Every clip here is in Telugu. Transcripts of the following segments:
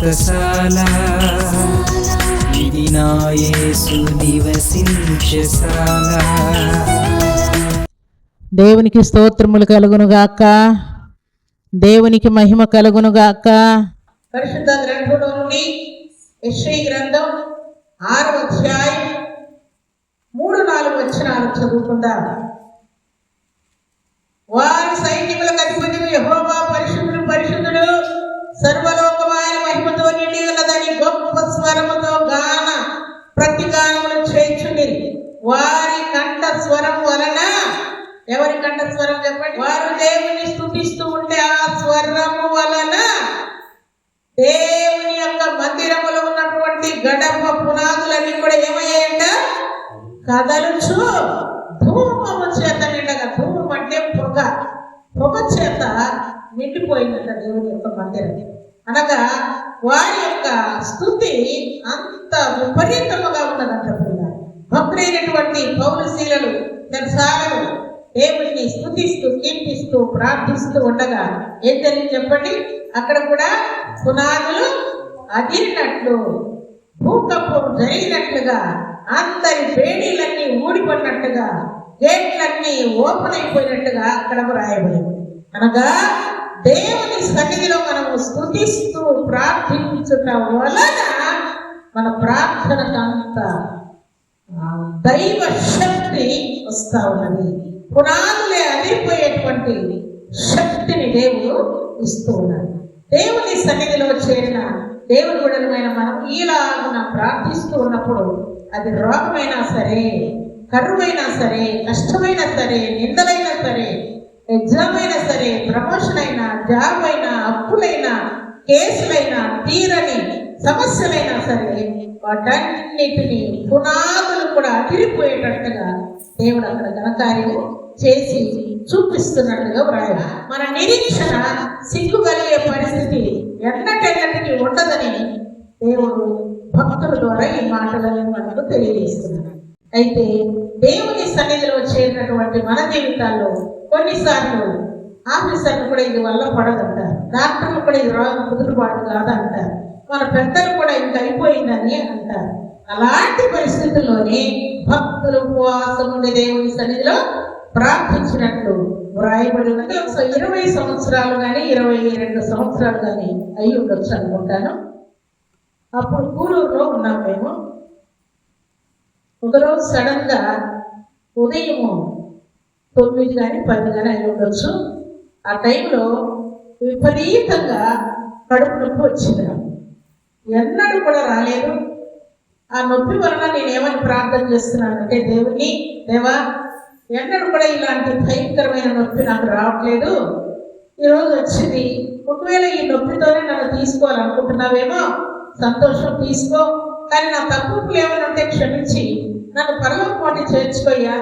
వ్రతశాల ఇది నా యేసు నివసించశాల దేవునికి స్తోత్రములు కలుగునుగాక దేవునికి మహిమ కలుగునుగాక పరిశుద్ధ గ్రంథంలో నుండి యశ్రీ గ్రంథం ఆరు అధ్యాయం మూడు నాలుగు వచనాలు చదువుకుందాం. వారి సైన్యములకు అధిపతి యెహోవా పరిశుద్ధుడు పరిశుద్ధుడు సర్వలోకమైన స్వరం వలన? ఎవరి కంఠ స్వరం చెప్పండి? వారు దేవుని స్థుతిస్తూ ఉంటే ఆ స్వరము వలన దేవుని యొక్క మందిరములో ఉన్నటువంటి గడప పునాదులన్నీ కూడా ఏమయ్యాయంట? కదలుచు ధూమము చేత నిండగా ధూమం అంటే పొగ. పొగ చేత నిండిపోయిందట దేవుని యొక్క మందిరం. అనగా వారి యొక్క స్థుతి అంత విపరీతముగా ఉన్నదంట పిల్లలు. భక్తులైనటువంటి పౌరశీలలు దర్శాలను దేవుడిని స్థుతిస్తూ కీర్తిస్తూ ప్రార్థిస్తూ ఉండగా ఏం జరిగింది చెప్పండి? అక్కడ కూడా పునాదులు అదిరినట్లు భూకంపం జరిగినట్లుగా అందరి వేడిలన్నీ ఊడిపడినట్టుగా గేట్లన్నీ ఓపెన్ అయిపోయినట్టుగా అక్కడ రాయబడింది. అనగా దేవుని సన్నిధిలో మనము స్థుతిస్తూ ప్రార్థించుట వలన మన ప్రార్థనకు అంత దైవ శక్తి వస్తా ఉన్నది. పునాదులే అదిపోయేటువంటి శక్తిని దేవుడు ఇస్తూ ఉన్నాడు. దేవుని సన్నిధిలో చేరిన దేవుని గుడలమైన మనం ఈలాగున ప్రార్థిస్తూ ఉన్నప్పుడు అది రోగమైనా సరే కరువైనా సరే కష్టమైనా సరే నిందలైనా సరే ఎగ్జామ్ అయినా సరే ప్రమోషన్ అయినా జాబ్ అయినా అప్పులైనా కేసులైనా తీరని సమస్యలైనా సరే వాటన్నిటిని పునాదులు కూడా అదిరిపోయేటట్టుగా దేవుడు అక్కడ ఘనకార్యము చేసి చూపిస్తున్నట్టుగా వ్రాయ మన నిరీక్షణ సిగ్గు కలిగే పరిస్థితి ఎన్నటెన్నటికి ఉండదని దేవుడు భక్తుల ద్వారా ఈ మాటలను మనకు తెలియజేస్తున్నాడు అయితే దేవుని సన్నిధిలో చేరినటువంటి మన జీవితాల్లో కొన్నిసార్లు ఆఫీసర్లు కూడా ఇది వల్ల పడదంటారు. డాక్టర్లు కూడా ఇది రోగం కుదురుబాటు కాదంటారు. మన పెద్దలు కూడా ఇంక అయిపోయిందని అంటారు. అలాంటి పరిస్థితుల్లోనే భక్తులు ఉపవాసం ఉండే దేవుని సన్నిధిలో ప్రార్థించినట్లు వ్రాయబడి ఉన్నది ఒక ఇరవై సంవత్సరాలు కానీ ఇరవై రెండు సంవత్సరాలు కానీ అయి ఉండొచ్చు అనుకుంటాను. అప్పుడు కూలూరులో ఉన్నాం మేము. ఒకరోజు సడన్గా ఉదయం తొమ్మిది కానీ పది కానీ అయి ఉండొచ్చు. ఆ టైంలో విపరీతంగా కడుపు నొప్పి వచ్చింది నాకు. ఎన్నడూ కూడా రాలేదు. ఆ నొప్పి వలన నేను ఏమని ప్రార్థన చేస్తున్నానంటే దేవుని దేవా ఎన్నడూ కూడా ఇలాంటి భయంకరమైన నొప్పి నాకు రావట్లేదు. ఈరోజు వచ్చింది. ఒకవేళ ఈ నొప్పితోనే నన్ను తీసుకోవాలనుకుంటున్నావేమో సంతోషం తీసుకో. కానీ నా తప్పులు ఏమైనా ఉంటే క్షమించి. నన్ను పరలోకం చేర్చుకోయ్యా.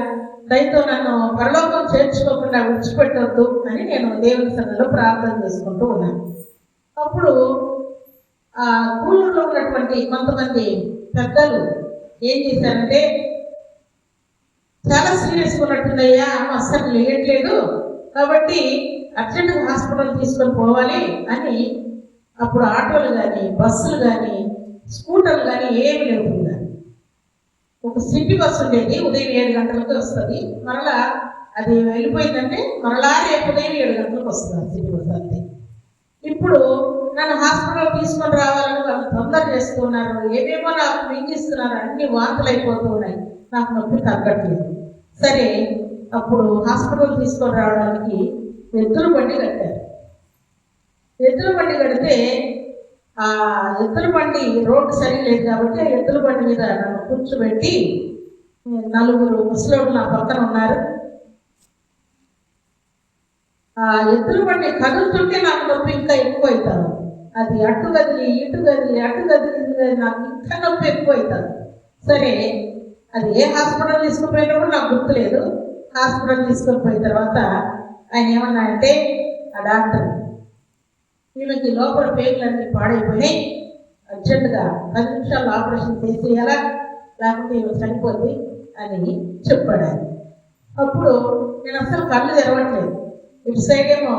దయతో నన్ను పరలోకం చేర్చుకోకుండా విడిచిపెట్టొద్దు అని నేను దేవుని సన్నిధిలో ప్రార్థన చేసుకుంటూ ఉన్నాను. అప్పుడు ఊళ్ళో ఉన్నటువంటి కొంతమంది పెద్దలు ఏం చేశారంటే చాలా సీరియస్ ఉన్నట్టుందయ్యా అమ్మ అస్సలు లేయట్లేదు కాబట్టి అర్జెంట్ హాస్పిటల్ తీసుకొని పోవాలి అని అప్పుడు ఆటోలు కానీ బస్సులు కానీ స్కూటర్లు కానీ ఏమి లేకుండా. ఒక సిటీ బస్సు ఉండేది ఉదయం ఏడు గంటలకు వస్తుంది. మరలా అది వెళ్ళిపోయిందంటే మరలా రేపు ఉదయం ఏడు గంటలకు వస్తుంది సిటీ బస్సు అంతే. ఇప్పుడు నన్ను హాస్పిటల్ తీసుకొని రావాలని వాళ్ళు తొందర చేస్తున్నారు ఏమేమో నాకు మింగిస్తున్నారు. అన్ని వాంతులు అయిపోతున్నాయి నాకు నొప్పి తగ్గట్లేదు. సరే అప్పుడు హాస్పిటల్ తీసుకొని రావడానికి ఎద్దుల బండి కట్టారు. ఎద్దుల బండి కడితే ఆ ఎద్దుల బండి రోడ్డు సరి లేదు కాబట్టి ఆ ఎద్దుల బండి మీద నన్ను కూర్చోబెట్టి నలుగురు ముసలోళ్ళు నా పక్కన ఉన్నారు. ఆ ఎద్దుల బండి కదులుతుంటే నాకు నొప్పి ఇంకా ఎక్కువ అవుతాను అది అటు గదిలి ఇటు గదిలి అటు గదిలి నాకు ఇంకా నొప్పి ఎక్కువ సరే అది ఏ హాస్పిటల్ తీసుకుపోయినా కూడా నాకు గుర్తులేదు. హాస్పిటల్ తీసుకొని పోయిన తర్వాత ఆయన ఏమన్నా అంటే ఆ డాక్టర్ ఈమెకి లోపల పేగులన్నీ పాడైపోయినాయి. అర్జెంటుగా పది నిమిషాలు ఆపరేషన్ చేసేయాలా? లేకపోతే ఈమె చనిపోద్ది అని చెప్పాడు ఆయన. అప్పుడు నేను అసలు కళ్ళు తెరవట్లేదు. ఇటు సైడ్ ఏమో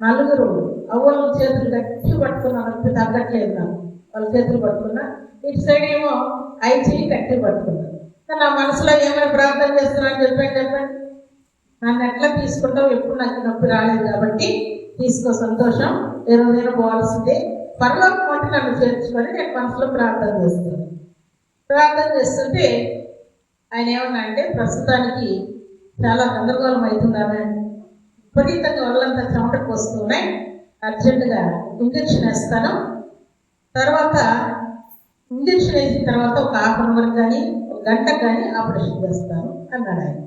నలుగురు అవ్వలు చేతులు గట్టి పట్టుకున్నాను నొప్పి తగ్గట్లేదు. నాకు వాళ్ళ చేతులు పట్టుకున్నా ఇటు సైడ్ ఏమో ఐచి కట్టి పట్టుకున్నా. నా మనసులో ఏమైనా ప్రార్థన చేస్తున్నాను చెప్పండి చెప్పండి నన్ను ఎట్లా తీసుకుంటావు? ఎప్పుడు నాకు నొప్పి రాలేదు కాబట్టి తీసుకో సంతోషం. ఏ రోజైనా పోవాల్సిందే. పరలోకం అంటే నన్ను చేర్చుకొని నేను మనసులో ప్రార్థన చేస్తాను. ప్రార్థన చేస్తుంటే ఆయన ఏమన్నా అంటే ప్రస్తుతానికి చాలా గందరగోళం అవుతున్నాను. విపరీతంగా ఒళ్ళంతా చెమటకు వస్తున్నాయి అర్జెంటుగా ఇంజక్షన్ వేస్తాను. తర్వాత ఇంజక్షన్ వేసిన తర్వాత ఒక హాఫ్ అన్ అవర్ కానీ ఒక గంట కానీ ఆపరేషన్ చేస్తాను అన్నాడు ఆయన.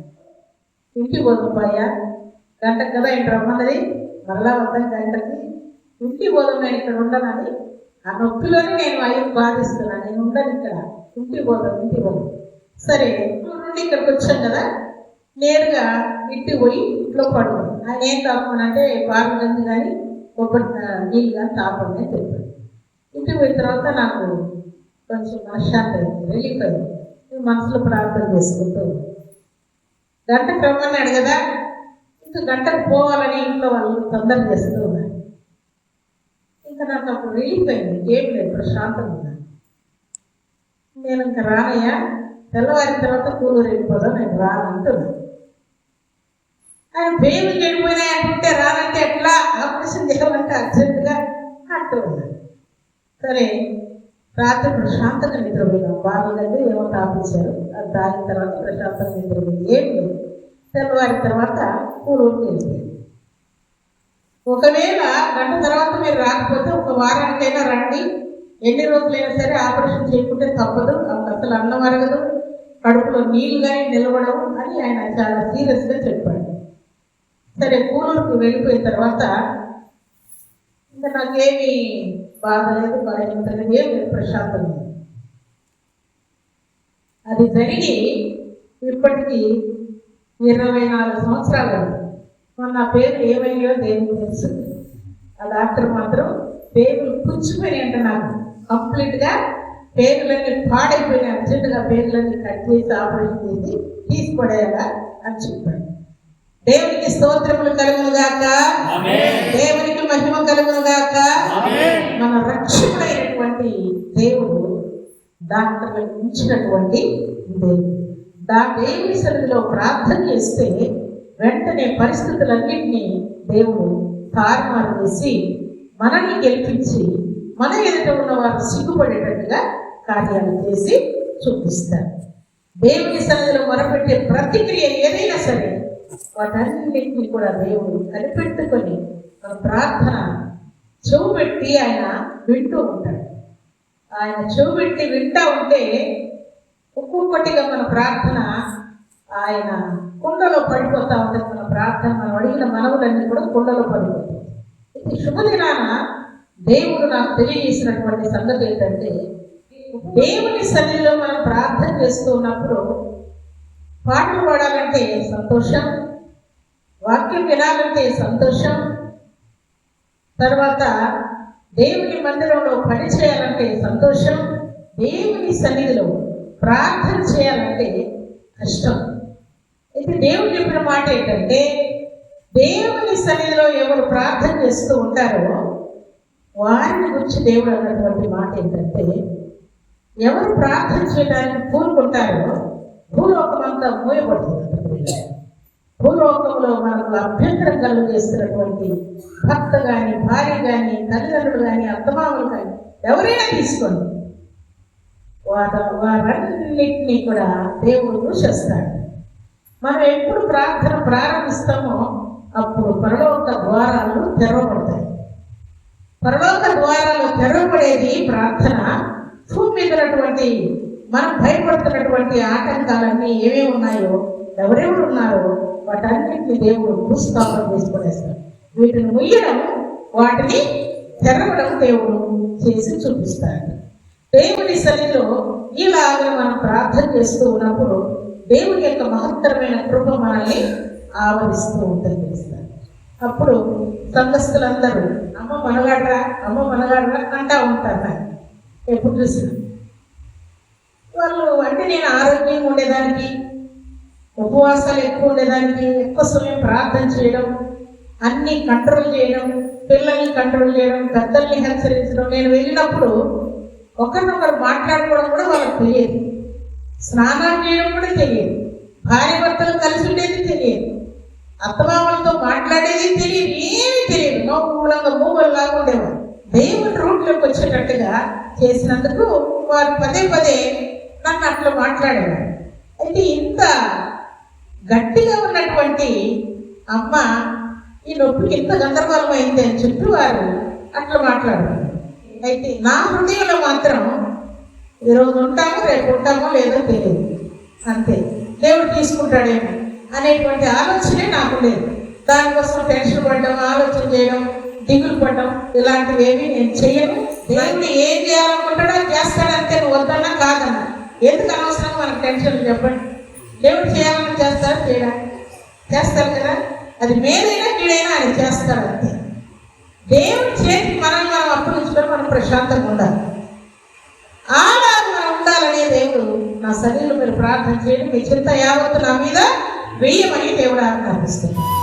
ఇంటికి పోతుంపాయా గంటకు కదా ఆయన రమ్మన్నది మరలా వద్దాం గంటకి ఇంటికి పోదాం నేను ఇక్కడ ఉండనని ఆ నొప్పిలోనే నేను ఆయన బాధిస్తున్నాను నేను ఉండను ఇక్కడ. ఇంటికి పోదాం ఇంటికి పోదాం. సరే ఊరు నుండి ఇక్కడికి వచ్చాం కదా? నేరుగా ఇంటికి పోయి ఇంట్లో పడుకున్నాను ఆయన ఏం తాపమనంటే పాలు గంజి కానీ కొబ్బరి నీళ్ళు కానీ తాపమని చెప్పాడు ఇంటికి పోయిన తర్వాత నాకు కొంచెం మనశ్శాంతి అయింది రిలీఫ్ అయింది. నేను మనసులో ప్రార్థన చేసుకుంటూ గంట క్రమన్నాడు కదా ఇంకా గంటకు పోవాలని ఇంట్లో వాళ్ళు తొందర చేస్తూ ఉన్నారు. ఇంకా నాకు అప్పుడు రిలీఫ్ అయింది ఏం లేదు ప్రశాంతంగా ఉన్నాను నేను ఇంకా రానయ్యా తెల్లవారిన తర్వాత కూలూరు వెళ్ళిపోదాం నేను రానంటున్నాను ఆయన పేరు చెడిపోయినా అనుకుంటే రానంటే ఎట్లా? ఆపరేషన్ చేయమంటే అర్జెంటుగా అంటూ ఉన్నాడు సరే రాత్రి ప్రశాంతంగా నిద్రపోయినాం. బాగుందంటే ఏమో తాపించారు అది తాగిన తర్వాత ప్రశాంతంగా నిద్రపోయింది. ఏం లేదు తెల్లవారిన తర్వాత ఊరికి వెళ్ళిపోయింది. ఒకవేళ గంట తర్వాత మీరు రాకపోతే ఒక వారానికైనా రండి. ఎన్ని రోజులైనా సరే ఆపరేషన్ చేయకుంటే తప్పదు. అసలు అన్నం అరగదు. కడుపులో నీళ్ళు కానీ నిలవడం అని ఆయన చాలా సీరియస్గా చెప్పాడు. సరే కూలూరుకు వెళ్ళిపోయిన తర్వాత ఇంకా నాకేమి బాధ లేదు భయం ఏం ప్రశాంతం లేదు అది జరిగి ఇప్పటికీ ఇరవై నాలుగు సంవత్సరాలు నా పేరు ఏమయ్యో దేవునికి తెలుసు. ఆ డాక్టర్ మాత్రం పేర్లు పుచ్చిపోయినాయి అంట నాకు కంప్లీట్గా పేర్లన్నీ పాడైపోయినాయి. అర్జెంటుగా పేర్లన్నీ కట్ చేసి ఆపరేషన్ చేసి తీసిపడేయాలా అని చెప్పాడు. స్తోత్రములు కలుగును గాక. దేవునికి మహిమ కలుగును గాక. మన రక్షకుడైనటువంటి దేవుడు డాక్టర్లకు ఉంచినటువంటి దేవుడు. దా దేవుని సన్నిధిలో ప్రార్థన చేస్తే వెంటనే పరిస్థితులన్నింటినీ దేవుడు తారుమారు చేసి మనల్ని గెలిపించి మన ఎదుట ఉన్న వారు సిగ్గుపడేటట్టుగా కార్యాలు చేసి చూపిస్తారు. దేవుని సన్నిధిలో మొరపెట్టే ప్రతిక్రియ ఏదైనా సరే వాటన్నింటినీ కూడా దేవుడు కనిపెట్టుకొని మన ప్రార్థన చూపెట్టి పెట్టి ఆయన వింటూ ఉంటాడు. ఆయన చూపెట్టి పెట్టి వింటా ఉంటే ఒక్కొక్కటిగా మన ప్రార్థన ఆయన కుండలో పడిపోతా ఉంటుంది. మన ప్రార్థన మనం అడిగిన మనవులన్నీ కూడా కుండలో పడిపోతుంది ఇది శుభదినాన దేవుడు నాకు తెలియజేసినటువంటి సంగతి ఏంటంటే దేవుని సన్నిధిలో మనం ప్రార్థన చేస్తూ ఉన్నప్పుడు పాటలు పాడాలంటే సంతోషం వాక్యం వినాలంటే సంతోషం. తర్వాత దేవుని మందిరంలో పని చేయాలంటే సంతోషం. దేవుని సన్నిధిలో ప్రార్థన చేయాలంటే కష్టం. అయితే దేవుడు చెప్పిన మాట ఏంటంటే దేవుని సన్నిధిలో ఎవరు ప్రార్థన చేస్తూ ఉంటారో వారిని గురించి దేవుడు అన్నటువంటి మాట ఏంటంటే ఎవరు ప్రార్థన చేయడానికి కోరుకుంటారో భూలోకమంతా మూయబడుతుంది. భూలోకంలో మనకు అభ్యంతరం కలుగు చేస్తున్నటువంటి భర్త కానీ భార్య కానీ తల్లిదండ్రులు కానీ అత్తమామలు కానీ ఎవరైనా తీసుకోండి. వారు వారన్నిటినీ కూడా దేవుడు దూషిస్తాడు. మనం ఎప్పుడు ప్రార్థన ప్రారంభిస్తామో అప్పుడు పరలోక ద్వారాలు తెరవబడతాయి. పరలోక ద్వారాలు తెరవబడేది ప్రార్థన భూమి మీద మనం భయపడుతున్నటువంటి ఆటంకాలన్నీ ఏమేమి ఉన్నాయో ఎవరెవరు ఉన్నారో వాటన్నిటిని దేవుడు భూస్థాపన చేసుకునేస్తాడు వీటిని ముయ్యడం వాటిని తెరవడం దేవుడు చేసి చూపిస్తాడు. దేవుని సన్నిధిలో ఇలాగ మనం ప్రార్థన చేస్తూ ఉన్నప్పుడు దేవుని యొక్క మహత్తరమైన కృప మనల్ని ఆవరిస్తూ ఉంటుంది అప్పుడు సంఘస్థులందరూ అమ్మ మనగాడరా అమ్మ మనగాడరా అంటా ఉంటారు నాకు ఎప్పుడు చూసినా. వాళ్ళు అంటే నేను ఆరోగ్యంగా ఉండేదానికి ఉపవాసాలు ఎక్కువ ఉండేదానికి ఎక్కువ సమయం ప్రార్థన చేయడం అన్ని కంట్రోల్ చేయడం పిల్లల్ని కంట్రోల్ చేయడం పెద్దల్ని హెచ్చరించడం నేను వెళ్ళినప్పుడు ఒకరినొకరు మాట్లాడుకోవడం కూడా వాళ్ళకి తెలియదు. స్నానం చేయడం కూడా తెలియదు. భార్య భర్తలు కలిసి ఉండేది తెలియదు. అత్తమామలతో మాట్లాడేది తెలియదు. ఏమీ తెలియదు. మౌనంగా మూగల్లాగా ఉండేవారు. దేవుని రూట్లోకి వచ్చేటట్టుగా చేసినందుకు వారు పదే పదే నన్ను అట్లా మాట్లాడేవారు. అయితే ఇంత గట్టిగా ఉన్నటువంటి అమ్మ ఈ నొప్పికి ఇంత గందరగోళం అయింది అని చెప్పి వారు అట్లా మాట్లాడారు. అయితే నా హృదయంలో మాత్రం ఈరోజు ఉంటామో రేపు ఉంటామో లేదో తెలియదు అంతే. దేవుడు తీసుకుంటాడేమో అనేటువంటి ఆలోచనే నాకు లేదు. దానికోసం టెన్షన్ పడడం ఆలోచన చేయడం దిగులు పడడం ఇలాంటివి ఏమీ నేను చేయను. దేవుడు ఏం చేయాలనుకుంటాడో చేస్తాడంతే నువ్వు వద్దన్నా కాదన్నా. ఎందుకు అనవసరం? మనకు టెన్షన్ చెప్పండి. దేవుడు చేయాలని చేస్తాడు చేయడా చేస్తారు కదా? అది మేలైనా కీడైనా ఆయన చేస్తాడు అంతే. దేవుడి చేతి మనం మనం అప్పగించడం మనం ప్రశాంతంగా ఉండాలి. ఆడాలు మనం ఉండాలనే దేవుడు నా శరీరం మీరు ప్రార్థన చేయండి మీ చింత యావత్తు నా మీద వెయ్యమని దేవుడు ఆజ్ఞాపిస్తున్నాడు.